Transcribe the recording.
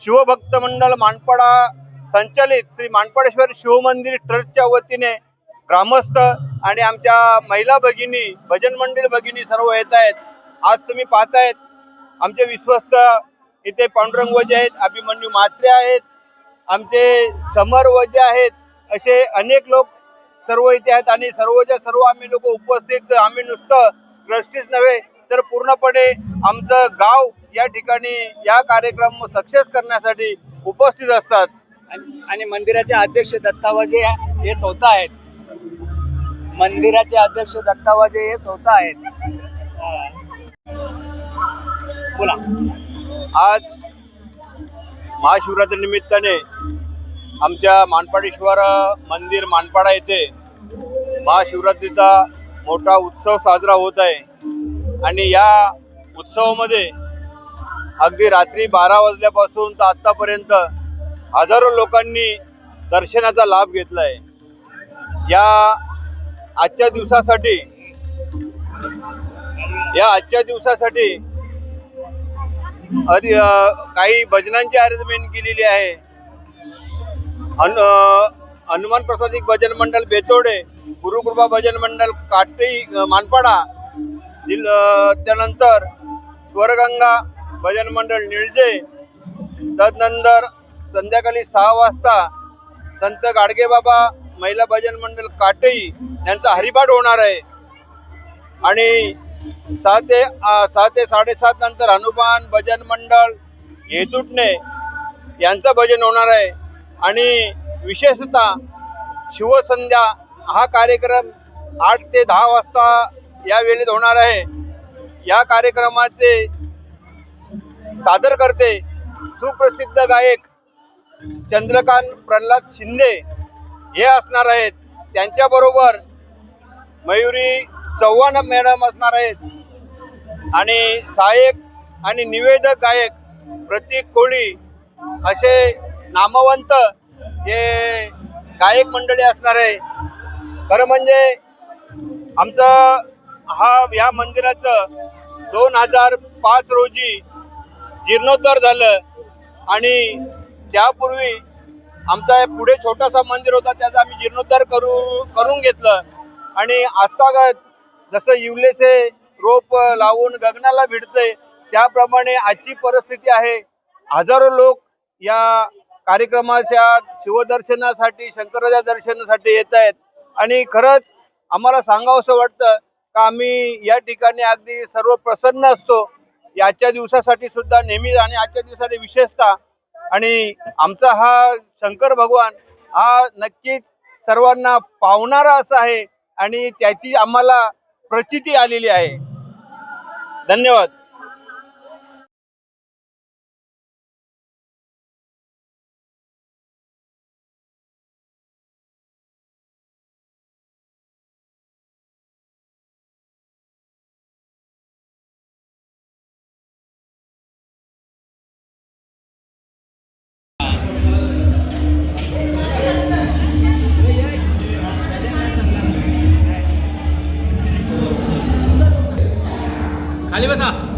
शिवभक्त मंडळ मानपाडा संचालित श्री मानपाडेश्वर शिवमंदिर ट्रस्टच्या वतीने ग्रामस्थ आणि आमच्या महिला भगिनी भजन मंडळ भगिनी सर्व येत आहेत. आज तुम्ही पाहतायत आमचे विश्वस्त इथे पांडुरंग वजे आहेत अभिमन्यू मात्रे आहेत आमचे समर वजे आहेत असे अनेक लोक सर्व इथे आहेत आणि सर्वच्या सर्व आम्ही लोक उपस्थित आम्ही नुसतं ट्रस्टीच नव्हे तर पूर्णपणे आमचं गाव या ठिकाणी या कार्यक्रम सक्सेस करण्यासाठी उपस्थित असतात. आणि मंदिराचे अध्यक्ष दत्तावाजे हे स्वतः आहेत. मंदिराचे अध्यक्ष दत्तावाजे हे स्वतः आहेत. बोला. आज महाशिवरात्री निमित्ताने आमच्या मानपाडेश्वर मंदिर मानपाडा येथे महाशिवरात्रीचा मोठा उत्सव साजरा होत आहे. आणि या उत्सवामध्ये अगदी रात्री बारा वाजल्यापासून तर आत्तापर्यंत हजारो लोकांनी दर्शनाचा लाभ घेतला आहे या आजच्या दिवसासाठी या आजच्या दिवसासाठी अरे काही भजनांची अरेंजमेंट केलेली आहे. हनु हनुमान प्रसादिक भजन मंडळ बेतोडे गुरुकृपा भजन मंडळ काटे मानपाडा दिल त्यानंतर स्वरगंगा भजन मंडळ निळजे तदनंतर संध्याकाळी सहा वाजता संत गाडगेबाबा महिला भजन मंडळ काटई यांचा हरिपाठ होणार आहे. आणि सहा ते सहा ते साडेसात नंतर हनुमान भजन मंडळ येतुटणे यांचं भजन होणार आहे. आणि विशेषतः शिवसंध्या हा कार्यक्रम आठ ते दहा वाजता या वेळेत होणार आहे. या कार्यक्रमाचे सादर करते सुप्रसिद्ध गायक चंद्रकांत प्रल्हाद शिंदे हे असणार आहेत. त्यांच्याबरोबर मयुरी चव्हाण मॅडम असणार आहेत. आणि सहाय्यक आणि निवेदक गायक प्रतीक कोळी असे नामवंत हे गायक मंडळी असणार आहे. खरं म्हणजे आमचं हा या मंदिराचं दोन हजार पाच रोजी जीर्णोद्धार झालं. आणि त्यापूर्वी आमचा पुढे छोटासा मंदिर होता त्याचा आम्ही जीर्णोद्धार करू करून घेतलं. आणि आजतागत जसं युलेसे रोप लावून गगनाला भिडते त्याप्रमाणे आजची परिस्थिती आहे. हजारो लोक या कार्यक्रमाच्या शिवदर्शनासाठी शंकराच्या दर्शनासाठी येत आहेत आणि खरंच आम्हाला सांगावंसं वाटतं का आम्ही या ठिकाणी अगदी सर्व प्रसन्न असतो? याच्या दिवसासाठी सुद्धा नेहमी आणि आजच्या दिवसासाठी विशेषतः आणि आमचा हा शंकर भगवान हा नक्कीच सर्वांना पावणारा असा आहे आणि त्याची आम्हाला प्रचिती आलेली आहे. धन्यवाद. カニバ